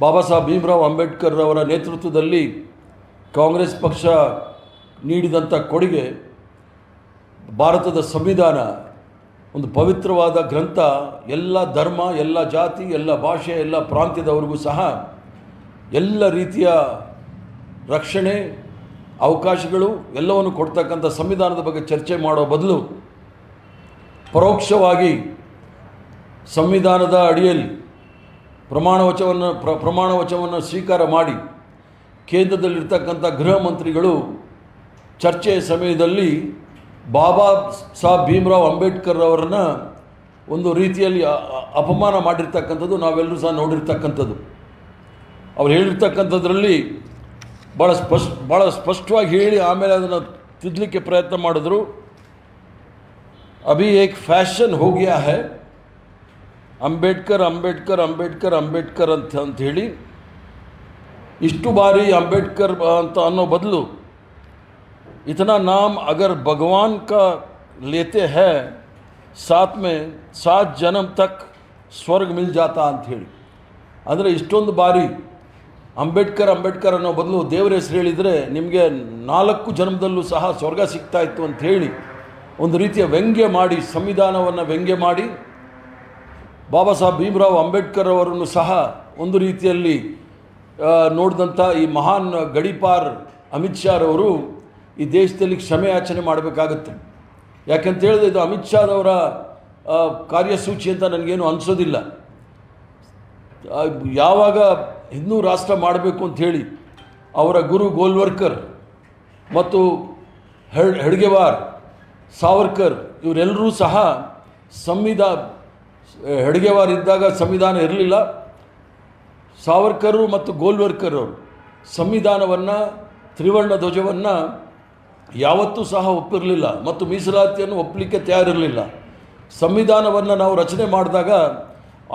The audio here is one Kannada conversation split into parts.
ಬಾಬಾ ಸಾಹೇಬ್ ಭೀಮರಾವ್ ಅಂಬೇಡ್ಕರ್ ಅವರ ನೇತೃತ್ವದಲ್ಲಿ ಕಾಂಗ್ರೆಸ್ ಪಕ್ಷ ನೀಡಿದಂಥ ಕೊಡುಗೆ, ಭಾರತದ ಸಂವಿಧಾನ, ಒಂದು ಪವಿತ್ರವಾದ ಗ್ರಂಥ, ಎಲ್ಲ ಧರ್ಮ, ಎಲ್ಲ ಜಾತಿ, ಎಲ್ಲ ಭಾಷೆ, ಎಲ್ಲ ಪ್ರಾಂತ್ಯದವರಿಗೂ ಸಹ ಎಲ್ಲ ರೀತಿಯ ರಕ್ಷಣೆ, ಅವಕಾಶಗಳು, ಎಲ್ಲವನ್ನು ಕೊಡ್ತಕ್ಕಂಥ ಸಂವಿಧಾನದ ಬಗ್ಗೆ ಚರ್ಚೆ ಮಾಡೋ ಬದಲು ಪರೋಕ್ಷವಾಗಿ ಸಂವಿಧಾನದ ಅಡಿಯಲ್ಲಿ ಪ್ರಮಾಣ ವಚವನ್ನು ಪ್ರ ಪ್ರಮಾಣ ವಚನವನ್ನು ಸ್ವೀಕಾರ ಮಾಡಿ ಕೇಂದ್ರದಲ್ಲಿರ್ತಕ್ಕಂಥ ಗೃಹ ಮಂತ್ರಿಗಳು ಚರ್ಚೆಯ ಸಮಯದಲ್ಲಿ ಬಾಬಾ ಸಾಹೇಬ್ ಭೀಮರಾವ್ ಅಂಬೇಡ್ಕರ್ ಅವರನ್ನು ಒಂದು ರೀತಿಯಲ್ಲಿ ಅಪಮಾನ ಮಾಡಿರ್ತಕ್ಕಂಥದ್ದು ನಾವೆಲ್ಲರೂ ಸಹ ನೋಡಿರ್ತಕ್ಕಂಥದ್ದು. ಅವ್ರು ಹೇಳಿರ್ತಕ್ಕಂಥದ್ರಲ್ಲಿ ಭಾಳ ಸ್ಪಷ್ಟ ಭಾಳ ಸ್ಪಷ್ಟವಾಗಿ ಹೇಳಿ ಆಮೇಲೆ ಅದನ್ನು ತಿದ್ದಲಿಕ್ಕೆ ಪ್ರಯತ್ನ ಮಾಡಿದ್ರು. ಅಭಿ ಏಕ್ ಫ್ಯಾಷನ್ ಹೋಗ್ಯಾ ಹೈ. ಅಂಬೇಡ್ಕರ್ ಅಂಬೇಡ್ಕರ್ ಅಂಬೇಡ್ಕರ್ ಅಂಬೇಡ್ಕರ್ ಅಂತ ಅಂತ ಹೇಳಿ ಇಷ್ಟು ಬಾರಿ ಅಂಬೇಡ್ಕರ್ ಅಂತ ಅನ್ನೋ ಬದಲು इतना नाम अगर भगवान का लेते हैं साथ में सात जन्म तक ಸ್ವರ್ಗ ಮಿಲ್ ಜಾತ ಅಂತ ಹೇಳಿ ಅಂದರೆ ಇಷ್ಟೊಂದು ಬಾರಿ ಅಂಬೇಡ್ಕರ್ ಅಂಬೇಡ್ಕರ್ ಅನ್ನೋ ಬದಲು ದೇವರ ಹೆಸರು ಹೇಳಿದರೆ ನಿಮಗೆ ನಾಲ್ಕು ಜನ್ಮದಲ್ಲೂ ಸಹ ಸ್ವರ್ಗ ಸಿಗ್ತಾ ಇತ್ತು ಅಂತ ಹೇಳಿ ಒಂದು ರೀತಿಯ ವ್ಯಂಗ್ಯ ಮಾಡಿ ಸಂವಿಧಾನವನ್ನು ವ್ಯಂಗ್ಯ ಮಾಡಿ ಬಾಬಾ ಸಾಹೇಬ್ ಭೀಮರಾವ್ ಅಂಬೇಡ್ಕರ್ ಅವರನ್ನು ಸಹ ಒಂದು ರೀತಿಯಲ್ಲಿ ನೋಡಿದಂಥ ಈ ಮಹಾನ್ ಗಡಿಪಾರ್ ಅಮಿತ್ ಶಾರವರು ಈ ದೇಶದಲ್ಲಿ ಕ್ಷಮೆ ಯಾಚನೆ ಮಾಡಬೇಕಾಗತ್ತೆ. ಯಾಕಂತ ಹೇಳಿದ್ರೆ ಇದು ಅಮಿತ್ ಶಾದವರ ಕಾರ್ಯಸೂಚಿ ಅಂತ ನನಗೇನು ಅನಿಸೋದಿಲ್ಲ. ಯಾವಾಗ ಹಿಂದೂ ರಾಷ್ಟ್ರ ಮಾಡಬೇಕು ಅಂತ ಹೇಳಿ ಅವರ ಗುರು ಗೋಲ್ವರ್ಕರ್ ಮತ್ತು ಹೆಡ್, ಹೆಡ್ಗೆವಾರ್ ಸಾವರ್ಕರ್ ಇವರೆಲ್ಲರೂ ಸಹ ಸಂವಿಧಾ ಹೆಡ್ಗೆವಾರ್ ಇದ್ದಾಗ ಸಂವಿಧಾನ ಇರಲಿಲ್ಲ. ಸಾವರ್ಕರು ಮತ್ತು ಗೋಲ್ವರ್ಕರ್ ಅವರು ಸಂವಿಧಾನವನ್ನು, ತ್ರಿವರ್ಣ ಧ್ವಜವನ್ನು ಯಾವತ್ತೂ ಸಹ ಒಪ್ಪಿರಲಿಲ್ಲ ಮತ್ತು ಮೀಸಲಾತಿಯನ್ನು ಒಪ್ಪಲಿಕ್ಕೆ ತಯಾರಿರಲಿಲ್ಲ. ಸಂವಿಧಾನವನ್ನು ನಾವು ರಚನೆ ಮಾಡಿದಾಗ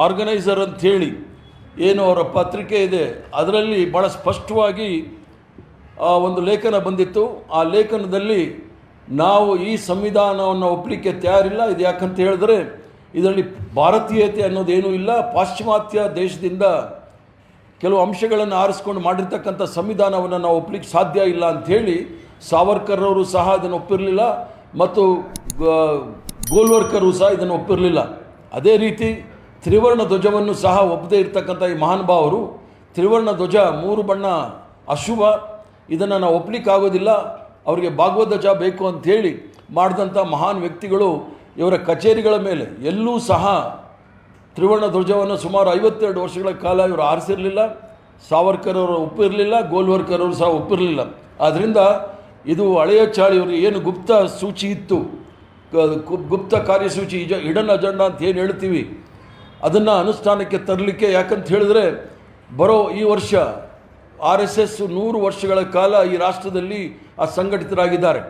ಆರ್ಗನೈಸರ್ ಅಂತ ಹೇಳಿ ಏನು ಅವರ ಪತ್ರಿಕೆ ಇದೆ, ಅದರಲ್ಲಿ ಭಾಳ ಸ್ಪಷ್ಟವಾಗಿ ಆ ಒಂದು ಲೇಖನ ಬಂದಿತ್ತು. ಆ ಲೇಖನದಲ್ಲಿ ನಾವು ಈ ಸಂವಿಧಾನವನ್ನು ಒಪ್ಪಲಿಕ್ಕೆ ತಯಾರಿಲ್ಲ. ಇದು ಯಾಕಂತ ಹೇಳಿದ್ರೆ ಇದರಲ್ಲಿ ಭಾರತೀಯತೆ ಅನ್ನೋದೇನೂ ಇಲ್ಲ. ಪಾಶ್ಚಿಮಾತ್ಯ ದೇಶದಿಂದ ಕೆಲವು ಅಂಶಗಳನ್ನು ಆರಿಸ್ಕೊಂಡು ಮಾಡಿರ್ತಕ್ಕಂಥ ಸಂವಿಧಾನವನ್ನು ನಾವು ಒಪ್ಪಲಿಕ್ಕೆ ಸಾಧ್ಯ ಇಲ್ಲ ಅಂಥೇಳಿ ಸಾವರ್ಕರ್ ಅವರು ಸಹ ಇದನ್ನು ಒಪ್ಪಿರಲಿಲ್ಲ ಮತ್ತು ಗೋಲ್ವರ್ಕರು ಸಹ ಇದನ್ನು ಒಪ್ಪಿರಲಿಲ್ಲ. ಅದೇ ರೀತಿ ತ್ರಿವರ್ಣ ಧ್ವಜವನ್ನು ಸಹ ಒಪ್ಪದೇ ಇರತಕ್ಕಂಥ ಈ ಮಹಾನುಭಾವರು ತ್ರಿವರ್ಣ ಧ್ವಜ ಮೂರು ಬಣ್ಣ ಅಶುಭ, ಇದನ್ನು ನಾವು ಒಪ್ಪಲಿಕ್ಕಾಗೋದಿಲ್ಲ ಅವರಿಗೆ ಭಾಗವತ ಧ್ವಜ ಬೇಕು ಅಂಥೇಳಿ ಮಾಡಿದಂಥ ಮಹಾನ್ ವ್ಯಕ್ತಿಗಳು ಇವರ ಕಚೇರಿಗಳ ಮೇಲೆ ಎಲ್ಲೂ ಸಹ ತ್ರಿವರ್ಣ ಧ್ವಜವನ್ನು ಸುಮಾರು ಐವತ್ತೆರಡು ವರ್ಷಗಳ ಕಾಲ ಇವರು ಆರಿಸಿರಲಿಲ್ಲ. ಸಾವರ್ಕರ್ ಅವರು ಒಪ್ಪಿರಲಿಲ್ಲ, ಗೋಲ್ವರ್ಕರ್ ಅವರು ಸಹ ಒಪ್ಪಿರಲಿಲ್ಲ. ಆದ್ದರಿಂದ ಇದು ಹಳೆಯ ಚಾಳಿಯವರು ಏನು ಗುಪ್ತ ಸೂಚಿ ಇತ್ತು ಗುಪ್ತ ಕಾರ್ಯಸೂಚಿ ಇಜ ಇಡನ್ ಅಜೆಂಡಾ ಅಂತ ಏನು ಹೇಳ್ತೀವಿ, ಅದನ್ನು ಅನುಷ್ಠಾನಕ್ಕೆ ತರಲಿಕ್ಕೆ ಯಾಕಂತ ಹೇಳಿದ್ರೆ, ಬರೋ ಈ ವರ್ಷ ಆರ್ ಎಸ್ ಎಸ್ ನೂರು ವರ್ಷಗಳ ಕಾಲ ಈ ರಾಷ್ಟ್ರದಲ್ಲಿ ಅಸಂಘಟಿತರಾಗಿದ್ದಾರೆ.